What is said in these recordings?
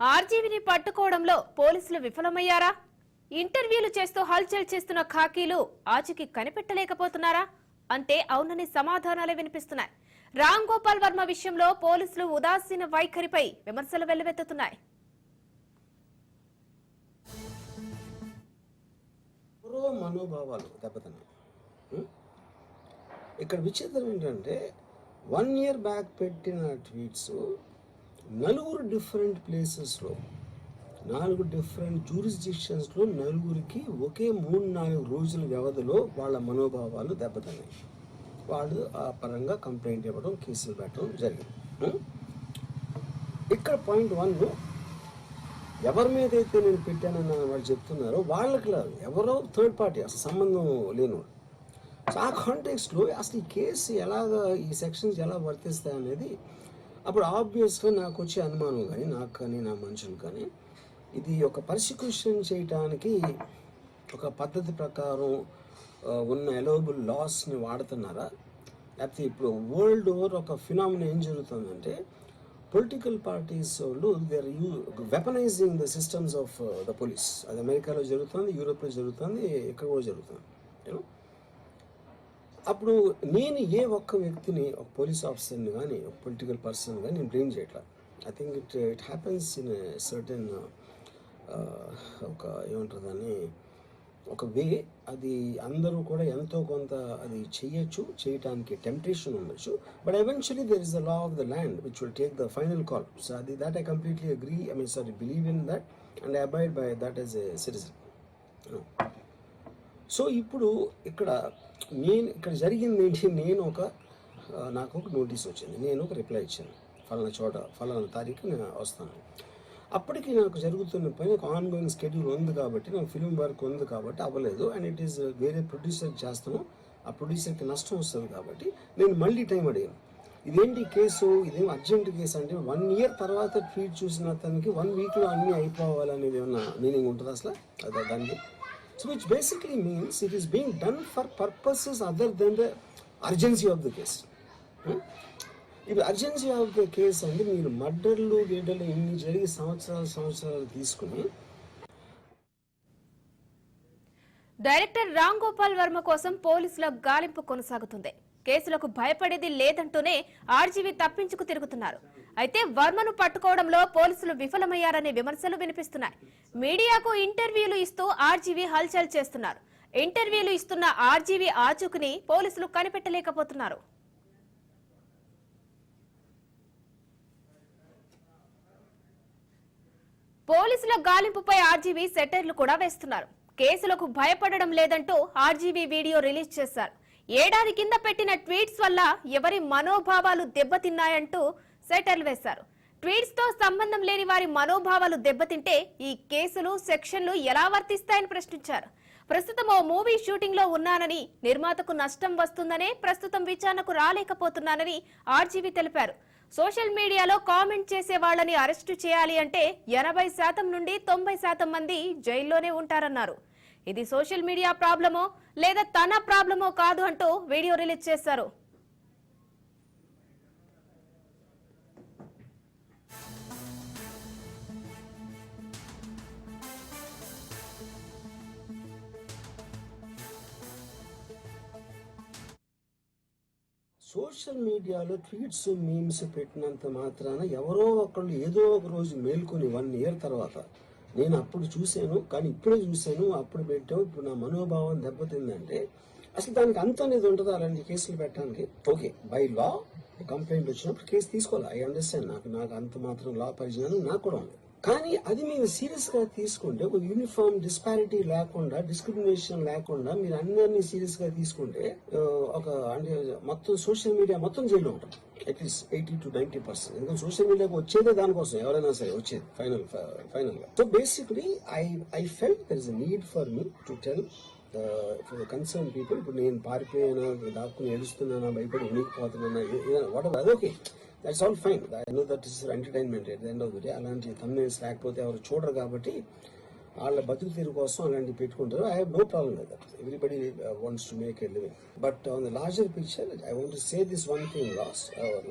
ఆర్జీవిని పట్టుకోవడంలో పోలీసులు విఫలమయ్యారా? ఇంటర్వ్యూలు చేస్తూ హల్చల్ చేస్తున్న ఖాకీలు ఆచికి కనిపెట్టలేకపోతున్నారా? అంటే అవునని సమాధానాలే వినిపిస్తున్నాయి. రామ్ గోపాల్ వర్మ విషయంలో పోలీసులు ఉదాసీన వైఖరిపై విమర్శలు వెల్లువెత్తుతున్నాయి. మనోభావాలు దెబ్బతిన్నాయి. ఇక్కడ విచిత్రం ఏంటంటే వన్ ఇయర్ బ్యాక్ పెట్టిన ట్వీట్స్ నలుగురు డిఫరెంట్ ప్లేసెస్లో నాలుగు డిఫరెంట్ జూరిస్డిక్షన్స్లో నలుగురికి ఒకే మూడు నాలుగు రోజుల వ్యవధిలో వాళ్ళ మనోభావాలు దెబ్బతిన్నాయి. వాళ్ళు ఆ పరంగా కంప్లైంట్ ఇవ్వడం కేసులు పెట్టడం జరిగింది. ఇక్కడ పాయింట్ వన్ ఎవరి మీద అయితే నేను పెట్టానని వాళ్ళు చెప్తున్నారో వాళ్ళకి లేదు ఎవరో థర్డ్ పార్టీ అసలు సంబంధం లేనివాడు. సో ఆ కాంటెక్స్లో అసలు ఈ కేసు ఎలాగ ఈ సెక్షన్స్ ఎలా వర్తిస్తాయి అనేది అప్పుడు ఆబ్వియస్గా నాకు వచ్చే అనుమానం కానీ నాకు కానీ నా మనుషులు కానీ ఇది ఒక పర్సిక్యూషన్ చేయటానికి ఒక పద్ధతి ప్రకారం ఉన్న ఎలోబుల్ లాస్ని వాడుతున్నారా? లేకపోతే ఇప్పుడు వరల్డ్ ఓవర్ ఒక ఫినామినా ఏం జరుగుతుందంటే పొలిటికల్ పార్టీస్ వాళ్ళు there you weaponizing the systems of the police అది అమెరికాలో జరుగుతుంది యూరోప్లో జరుగుతుంది ఎక్కడ కూడా జరుగుతుంది? అప్పుడు నేను ఏ ఒక్క వ్యక్తిని ఒక పోలీస్ ఆఫీసర్ని కానీ ఒక పొలిటికల్ పర్సన్ కానీ నేను బ్లేమ్ చేయట్లా. I think it it happens in certain ఒక ఏమంటారు దాన్ని ఒక వే అది అందరూ కూడా ఎంతో కొంత అది చేయొచ్చు చేయటానికి టెంప్టేషన్ ఉండొచ్చు. But eventually there is the law of the land which will take the final call so అది that I completely agree I mean sorry believe in that and abide by that is a citizen so ఇప్పుడు ఇక్కడ నేను ఇక్కడ జరిగింది ఏంటి నేను ఒక నాకు ఒక నోటీస్ వచ్చింది. నేను ఒక రిప్లై ఇచ్చాను. ఫలానా చోట ఫలానా తారీఖు నేను వస్తాను. అప్పటికి నాకు జరుగుతున్న పని ఒక ఆన్గోయింగ్ స్కెడ్యూల్ ఉంది కాబట్టి నాకు ఫిలిం వర్క్ ఉంది కాబట్టి అవ్వలేదు. అండ్ ఇట్ ఈస్ వేరే ప్రొడ్యూసర్ చేస్తాను. ఆ ప్రొడ్యూసర్కి నష్టం వస్తుంది కాబట్టి నేను మళ్ళీ టైం అడిగాను. ఇదేంటి కేసు? ఇదేం అర్జెంట్ కేసు అంటే వన్ ఇయర్ తర్వాత ట్వీట్ చూసిన అతనికి వన్ వీక్లో అన్నీ అయిపోవాలనేది ఏమన్నా మీనింగ్ ఉంటుంది అసలు? అదే దానికి? So which basically means it is being done for purposes other than the urgency of the case ఇప్పుడు అర్జెన్సీ ఆఫ్ ద కేస్ అంటే మీరు మర్డర్లు గేడర్లు ఇన్ని జరిగి సంవత్సరాలు సంవత్సరాలు తీసుకుని డైరెక్టర్ రామ్ గోపాల్ వర్మ కోసం పోలీసుల గాలింపు కొనసాగుతుంది. కేసులకు భయపడేది లేదంటూనే ఆర్జీవీ తప్పించుకు తిరుగుతున్నారు. అయితే వర్మను పట్టుకోవడంలో పోలీసులు విఫలమయ్యారనే విమర్శలు వినిపిస్తున్నాయి. మీడియాకు ఇంటర్వ్యూలు ఇస్తూ ఆర్జీవీ హల్చల్ చేస్తున్నారు. ఇంటర్వ్యూలు ఇస్తున్న ఆర్జీవీ ఆచూకుని పోలీసులు కనిపెట్టలేకపోతున్నారు. పోలీసుల గాలింపుపై ఆర్జీవీ సెటైర్లు కూడా వేస్తున్నారు. కేసులకు భయపడడం లేదంటూ ఆర్జీవీ వీడియో రిలీజ్ చేశారు. ఏడాది కింద పెట్టిన ట్వీట్స్ వల్ల ఎవరి మనోభావాలు దెబ్బతిన్నాయంటూ సెటల్ వేశారు. ట్వీట్స్తో సంబంధం లేని వారి మనోభావాలు దెబ్బతింటే ఈ కేసులు సెక్షన్లు ఎలా వర్తిస్తాయని ప్రశ్నించారు. ప్రస్తుతం ఓ మూవీ షూటింగ్లో ఉన్నానని నిర్మాతకు నష్టం వస్తుందనే ప్రస్తుతం విచారణకు రాలేకపోతున్నానని ఆర్జీవి తెలిపారు. సోషల్ మీడియాలో కామెంట్ చేసే వాళ్ళని అరెస్టు చేయాలి అంటే ఎనభై శాతం నుండి తొంభై శాతం మంది జైల్లోనే ఉంటారన్నారు. ఇది సోషల్ మీడియా ప్రాబ్లమో లేదా తన ప్రాబ్లమో కాదు అంటూ వీడియో రిలీజ్ చేశారు. సోషల్ మీడియాలో ట్వీట్స్ మీమ్స్ పెట్టినంత మాత్రాన ఎవరో ఒకళ్ళు ఏదో ఒక రోజు మేల్కొని వన్ ఇయర్ తర్వాత నేను అప్పుడు చూశాను కానీ ఇప్పుడే చూశాను అప్పుడు పెట్టాం ఇప్పుడు నా మనోభావం దెబ్బతిందంటే అసలు దానికి అంత అనేది ఉంటుంది? అలాంటి కేసులు పెట్టడానికి. ఓకే బై లా కంప్లైంట్ వచ్చినప్పుడు కేసు తీసుకోవాలి. I understand. నాకు నాకు అంత మాత్రం లా పరిజ్ఞానం నాకు కూడా ఉంది కానీ అది మీరు సీరియస్గా తీసుకుంటే ఒక యూనిఫామ్ డిస్పారిటీ లేకుండా డిస్క్రిమినేషన్ లేకుండా మీరు అందరినీ సీరియస్గా తీసుకుంటే ఒక అంటే మొత్తం సోషల్ మీడియా మొత్తం జైల్లో ఉంటాం at least eighty to ninety percent ఎందుకంటే సోషల్ మీడియాకి వచ్చేదే దానికోసం ఎవరైనా సరే వచ్చేది ఫైనల్ ఫైనల్గా so basically I I feel there is need for me to tell concern people ఇప్పుడు నేను పారిపోయాను దాక్కుని ఏడుస్తున్నానా భయపడి ఉనికిపోతున్నానా what అదొకే that's all fine I know that is entertainment at the end of the day అలాంటి thumbnails లేకపోతే ఎవరు చూడరు కాబట్టి వాళ్ళ బతుకు తీరు కోసం అలాంటివి పెట్టుకుంటారు. I have no problem with that everybody wants to make a living but on the larger picture I want say this one thing last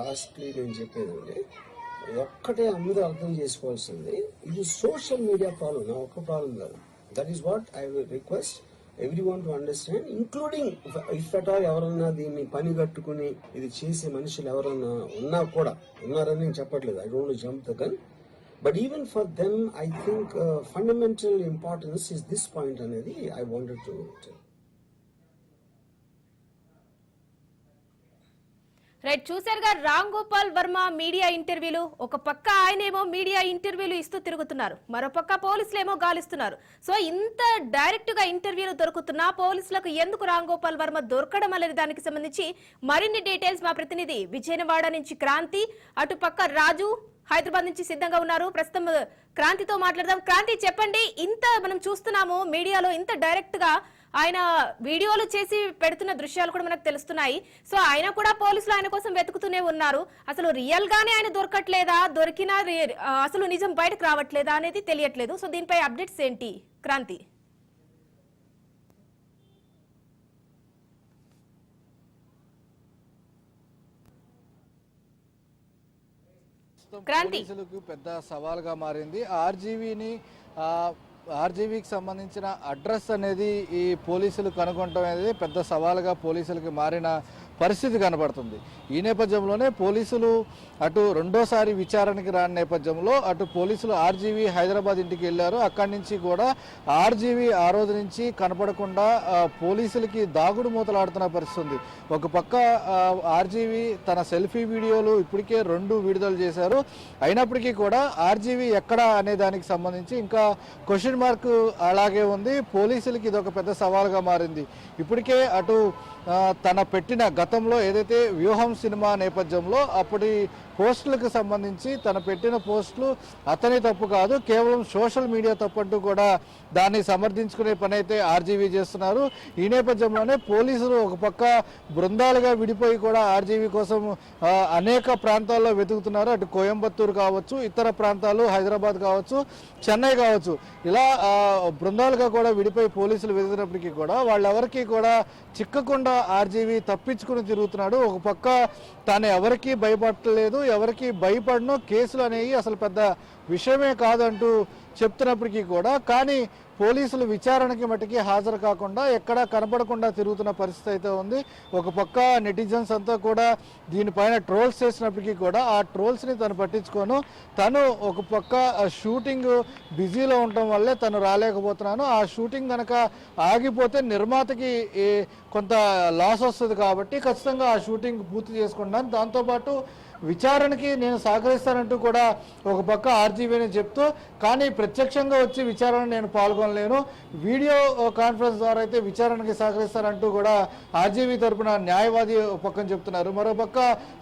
lastly నేను చెప్పేది అంటే ఒక్కటే అందరూ అర్థం చేసుకోవాల్సింది. ఇది సోషల్ మీడియా ప్రాబ్లం నా ఒక్క ప్రాబ్లం కాదు. That is what I will request everyone to understand including if at all ఎవరన్నా దీన్ని పని కట్టుకుని ఇది చేసే మనుషులు ఎవరన్నా ఉన్నా కూడా ఉన్నారని నేను చెప్పట్లేదు I don't jump the gun but even for them I think fundamental importance is this point అనేది ఐ వాంటెడ్ టు రైట్ చూసారుగా రామ్ గోపాల్ వర్మ మీడియా ఇంటర్వ్యూలు. ఒక పక్క ఆయనేమో మీడియా ఇంటర్వ్యూలు ఇస్తూ తిరుగుతున్నారు. మరో పక్క పోలీసులేమో గాలిస్తున్నారు. సో ఇంత డైరెక్ట్గా ఇంటర్వ్యూలు దొరుకుతున్నా పోలీసులకు ఎందుకు రామ్ గోపాల్ వర్మ దొరకడం అనేది దానికి సంబంధించి మరిన్ని డీటెయిల్స్ మా ప్రతినిధి విజయనవాడ నుంచి క్రాంతి అటు పక్క రాజు హైదరాబాద్ నుంచి సిద్ధంగా ఉన్నారు. ప్రస్తుతం క్రాంతితో మాట్లాడదాం. క్రాంతి చెప్పండి. ఇంత మనం చూస్తున్నాము మీడియాలో ఇంత డైరెక్ట్గా ఆయన వీడియోలు చేసి పెడుతున్న దృశ్యాలు కూడా మనకు తెలుస్తున్నాయి. సో ఆయన కూడా పోలీసులు ఆయన కోసం వెతుకుతూనే ఉన్నారు. అసలు రియల్ గానే ఆయన దొరకట్లేదా? దొరికినా అసలు నిజం బయటకు రావట్లేదా అనేది తెలియట్లేదు. సో దీనిపై అప్డేట్స్ ఏంటి? క్రాంతి. క్రాంతి. పెద్ద సవాల్గా మారింది. ఆర్జీవీని ఆర్జీవీకి సంబంధించిన అడ్రస్ అనేది ఈ పోలీసులు కనుగొనడం అనేది పెద్ద సవాలుగా పోలీసులకి మారిన పరిస్థితి కనబడుతుంది. ఈ నేపథ్యంలోనే పోలీసులు అటు రెండోసారి విచారణకి రాని నేపథ్యంలో అటు పోలీసులు ఆర్జీవీ హైదరాబాద్ ఇంటికి వెళ్ళారు. అక్కడి నుంచి కూడా ఆర్జీవీ ఆ రోజు నుంచి కనపడకుండా పోలీసులకి దాగుడు మూతలాడుతున్న పరిస్థితి ఉంది. ఒక పక్క ఆర్జీవీ తన సెల్ఫీ వీడియోలు ఇప్పటికే రెండు విడుదల చేశారు. అయినప్పటికీ కూడా ఆర్జీవీ ఎక్కడ అనే దానికి సంబంధించి ఇంకా క్వశ్చన్ మార్క్ అలాగే ఉంది. పోలీసులకి ఇది ఒక పెద్ద సవాల్గా మారింది. ఇప్పటికే అటు తన పెట్టిన గతంలో ఏదైతే వ్యూహం సినిమా నేపథ్యంలో అప్పటి పోస్టులకు సంబంధించి తన పెట్టిన పోస్టులు అతని తప్పు కాదు కేవలం సోషల్ మీడియా తప్పంటూ కూడా దాన్ని సమర్థించుకునే పని అయితే ఆర్జీవీ చేస్తున్నారు. ఈ నేపథ్యంలోనే పోలీసులు ఒక పక్క బృందాలుగా విడిపోయి కూడా ఆర్జీవీ కోసం అనేక ప్రాంతాల్లో వెతుకుతున్నారు. అటు కోయంబత్తూరు కావచ్చు ఇతర ప్రాంతాలు హైదరాబాద్ కావచ్చు చెన్నై కావచ్చు. ఇలా బృందాలుగా కూడా విడిపోయి పోలీసులు వెతుకున్నప్పటికీ కూడా వాళ్ళెవరికీ కూడా చిక్కకుండా ఆర్జీవి తప్పించుకుని తిరుగుతున్నాడు. ఒక పక్క తాను ఎవరికి భయపడలేదు ఎవరికి భయపడను కేసులు అనేవి అసలు పెద్ద విషయమే కాదంటూ చెప్తున్నప్పటికీ కూడా కానీ పోలీసులు విచారణకి మటుకి హాజరు కాకుండా ఎక్కడా కనపడకుండా తిరుగుతున్న పరిస్థితి అయితే ఉంది. ఒక పక్క నెటిజన్స్ అంతా కూడా దీనిపైన ట్రోల్స్ చేసినప్పటికీ కూడా ఆ ట్రోల్స్ని తను పట్టించుకోను. తను ఒక పక్క ఆ షూటింగ్ బిజీలో ఉండటం వల్లే తను రాలేకపోతున్నాను. ఆ షూటింగ్ కనుక ఆగిపోతే నిర్మాతకి కొంత లాస్ వస్తుంది కాబట్టి ఖచ్చితంగా ఆ షూటింగ్ పూర్తి చేసుకుంటాను. దాంతోపాటు విచారణకి నేను సహకరిస్తానంటూ కూడా ఒక పక్క ఆర్జీవీని చెప్తూ కానీ ప్రత్యక్షంగా వచ్చి విచారణ నేను పాల్గొనలేను. వీడియో కాన్ఫరెన్స్ ద్వారా అయితే విచారణకి సహకరిస్తానంటూ కూడా ఆర్జీవీ తరపున న్యాయవాది పక్కన చెప్తున్నారు. మరో పక్క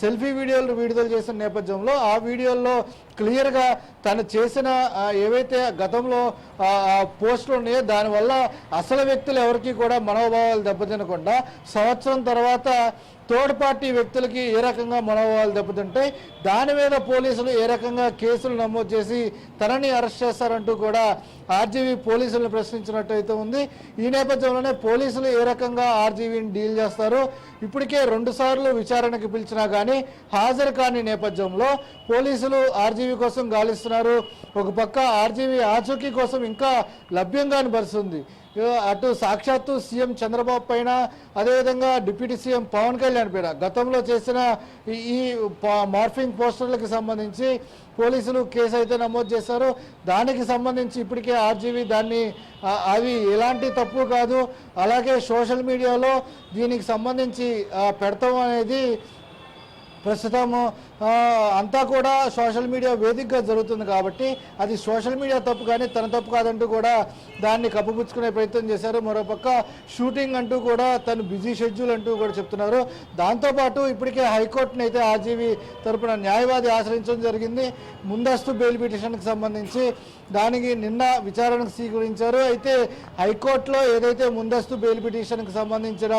సెల్ఫీ వీడియోలు విడుదల చేసిన నేపథ్యంలో ఆ వీడియోల్లో క్లియర్గా తను చేసిన ఏవైతే గతంలో పోస్టులు ఉన్నాయో దానివల్ల అసలు వ్యక్తులు ఎవరికి కూడా మనోభావాలు దెబ్బతినకుండా సంవత్సరం తర్వాత థర్డ్ పార్టీ వ్యక్తులకి ఏ రకంగా మనోభావాలు దెబ్బతింటాయి? దాని మీద పోలీసులు ఏ రకంగా కేసులు నమోదు చేసి తనని అరెస్ట్ చేస్తారంటూ కూడా ఆర్జీవీ పోలీసులను ప్రశ్నించినట్టు అయితే ఉంది. ఈ నేపథ్యంలోనే పోలీసులు ఏ రకంగా ఆర్జీవీని డీల్ చేస్తారు ఇప్పటికే రెండుసార్లు విచారణకు పిలిచినా కానీ హాజరు కాని నేపథ్యంలో పోలీసులు ఆర్జీవీ కోసం గాలిస్తున్నారు. ఒక పక్క ఆర్జీవీ ఆచూకీ కోసం ఇంకా లభ్యంగా అనిపరుస్తుంది అటు సాక్షాత్తు సీఎం చంద్రబాబు పైన అదేవిధంగా డిప్యూటీ సీఎం పవన్ కళ్యాణ్ పైన. గతంలో చేసిన ఈ- మార్ఫింగ్ పోస్టర్లకు సంబంధించి పోలీసులు కేసు అయితే నమోదు చేశారు. దానికి సంబంధించి ఇప్పటికే ఆర్జీవీ దాన్ని అవి ఎలాంటి తప్పు కాదు. అలాగే సోషల్ మీడియాలో దీనికి సంబంధించి పెడతాం అనేది ప్రస్తుతం అంతా కూడా సోషల్ మీడియా వేదికగా జరుగుతుంది కాబట్టి అది సోషల్ మీడియా తప్పు కానీ తన తప్పు కాదంటూ కూడా దాన్ని కప్పుపుచ్చుకునే ప్రయత్నం చేశారు. మరోపక్క షూటింగ్ అంటూ కూడా తను బిజీ షెడ్యూల్ అంటూ కూడా చెప్తున్నారు. దాంతోపాటు ఇప్పటికే హైకోర్టుని అయితే ఆర్జీవి తరపున న్యాయవాది ఆశ్రయించడం జరిగింది. ముందస్తు బెయిల్ పిటిషన్కి సంబంధించి దానికి నిన్న విచారణకు స్వీకరించారు. అయితే హైకోర్టులో ఏదైతే ముందస్తు బెయిల్ పిటిషన్కి సంబంధించిన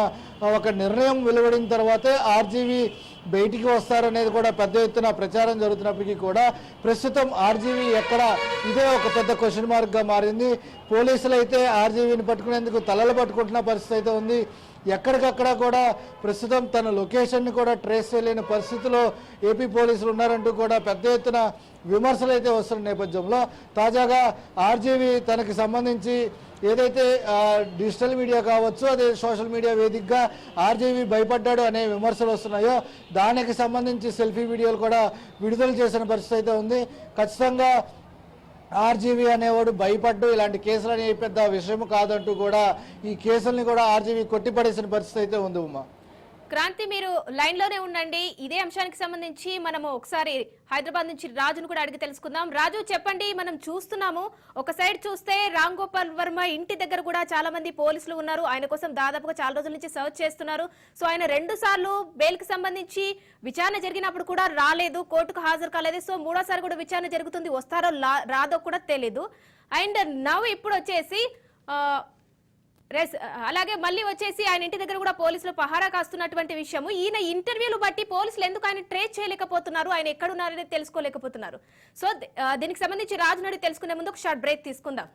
ఒక నిర్ణయం వెలువడిన తర్వాతే ఆర్జీవీ బయటికి వస్తారనేది కూడా పెద్ద ఎత్తున ప్రచారం జరుగుతున్నప్పటికీ కూడా ప్రస్తుతం ఆర్జీవీ ఎక్కడ ఇదే ఒక పెద్ద క్వశ్చన్ మార్క్గా మారింది. పోలీసులు అయితే ఆర్జీవీని పట్టుకునేందుకు తలలు పట్టుకుంటున్న పరిస్థితి అయితే ఉంది. ఎక్కడికక్కడ కూడా ప్రస్తుతం తన లొకేషన్ని కూడా ట్రేస్ చేయలేని పరిస్థితిలో ఏపీ పోలీసులు ఉన్నారంటూ కూడా పెద్ద ఎత్తున విమర్శలు అయితే వస్తున్న నేపథ్యంలో తాజాగా ఆర్జీవి తనకి సంబంధించి ఏదైతే డిజిటల్ మీడియా కావచ్చు అదే సోషల్ మీడియా వేదికగా ఆర్జీవి భయపడ్డాడు అనే విమర్శలు వస్తున్నాయో దానికి సంబంధించి సెల్ఫీ వీడియోలు కూడా విడుదల చేసిన పరిస్థితి అయితే ఉంది. ఖచ్చితంగా ఆర్జీవీ అనేవాడు భయపడ్డు ఇలాంటి కేసులు అనేవి పెద్ద విషయం కాదంటూ కూడా ఈ కేసుల్ని కూడా ఆర్జీవీ కొట్టిపడేసిన పరిస్థితి అయితే ఉంది ఉమా. క్రాంతి మీరు లైన్లోనే ఉండండి. ఇదే అంశానికి సంబంధించి మనము ఒకసారి హైదరాబాద్ నుంచి రాజును కూడా అడిగి తెలుసుకుందాం. రాజు చెప్పండి మనం చూస్తున్నాము. ఒక సైడ్ చూస్తే రామ్ గోపాల్ వర్మ ఇంటి దగ్గర కూడా చాలా మంది పోలీసులు ఉన్నారు. ఆయన కోసం దాదాపుగా చాలా రోజుల నుంచి సర్చ్ చేస్తున్నారు. సో ఆయన రెండు సార్లు బెయిల్కి సంబంధించి విచారణ జరిగినప్పుడు కూడా రాలేదు. కోర్టుకు హాజరు కాలేదు. సో మూడోసారి కూడా విచారణ జరుగుతుంది. వస్తారో లా- రాదో కూడా తెలియదు అండ్ నవ్ ఇప్పుడు వచ్చేసి అలాగే మళ్ళీ వచ్చేసి ఆయన ఇంటి దగ్గర కూడా పోలీసులు పహారా కాస్తున్నటువంటి విషయము. ఈయన ఇంటర్వ్యూలు బట్టి పోలీసులు ఎందుకు ఆయన ట్రేస్ చేయలేకపోతున్నారు? ఆయన ఎక్కడున్నారనేది తెలుసుకోలేకపోతున్నారు. సో దీనికి సంబంధించి రాజునడి తెలుసుకునే ముందు ఒక షార్ట్ బ్రేక్ తీసుకుందాం.